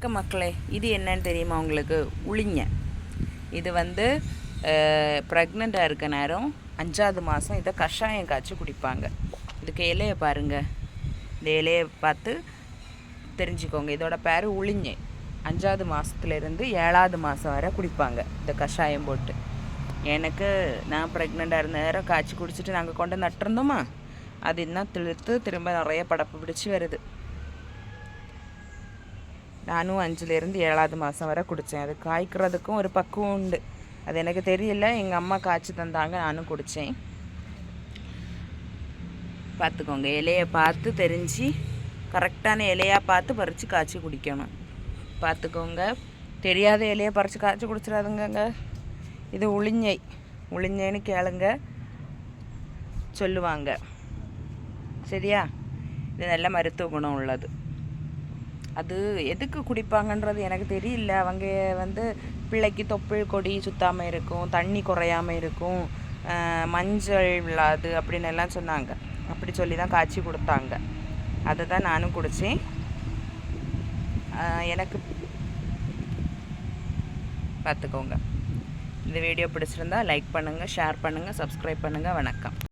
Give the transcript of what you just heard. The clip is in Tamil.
வணக்கம் மக்களே இது என்னன்னு தெரியுமா உங்களுக்கு? உளிங்க. இது வந்து ப்ரெக்னெண்ட்டாக இருக்க நேரம் அஞ்சாவது மாதம் இதை கஷாயம் காய்ச்சி குடிப்பாங்க. இதுக்கு இலையை பாருங்கள் இந்த இலையை பார்த்து தெரிஞ்சுக்கோங்க. இதோட பேர் உளிஞ்சை அஞ்சாவது மாதத்துலேருந்து ஏழாவது மாதம் வரை குடிப்பாங்க இந்த கஷாயம் போட்டு. எனக்கு நான் ப்ரெக்னெண்ட்டாக இருந்த நேரம் காய்ச்சி குடிச்சிட்டு நாங்கள் கொண்டு நட்டிருந்தோமா? அது இன்னும் திழுத்து திரும்ப நிறைய படப்பு பிடிச்சி வருது. நானும் அஞ்சுலேருந்து ஏழாவது மாதம் வரை குடித்தேன் அது காய்க்கிறதுக்கும் ஒரு பக்குவம் உண்டு. அது எனக்கு தெரியல. எங்கள் அம்மா காய்ச்சி தந்தாங்க நானும் குடித்தேன் பார்த்துக்கோங்க இலையை பார்த்து தெரிஞ்சு கரெக்டான இலையாக பார்த்து பறித்து காய்ச்சி குடிக்கணும். பார்த்துக்கோங்க தெரியாத இலையை பறித்து காய்ச்சி குடிச்சிடாதுங்கங்க. இது உளிஞ்சை உளிஞ்சைன்னு கேளுங்க. சொல்லுவாங்க. சரியா? இது நல்ல மருத்துவ குணம் உள்ளது. அது எதுக்கு குடிப்பாங்கன்றது எனக்கு தெரியல. அவங்க வந்து பிள்ளைக்கு தொப்புள் கொடி சுத்தாமல் இருக்கும் தண்ணி குறையாமல் இருக்கும் மஞ்சள் விழாது அப்படின்னு எல்லாம் சொன்னாங்க. அப்படி சொல்லி தான் காய்ச்சி கொடுத்தாங்க. அதை தான் நானும் குடித்தேன் எனக்கு பார்த்துக்கோங்க. இந்த வீடியோ பிடிச்சிருந்தா லைக் பண்ணுங்கள் ஷேர் பண்ணுங்கள் சப்ஸ்கிரைப் பண்ணுங்கள் வணக்கம்.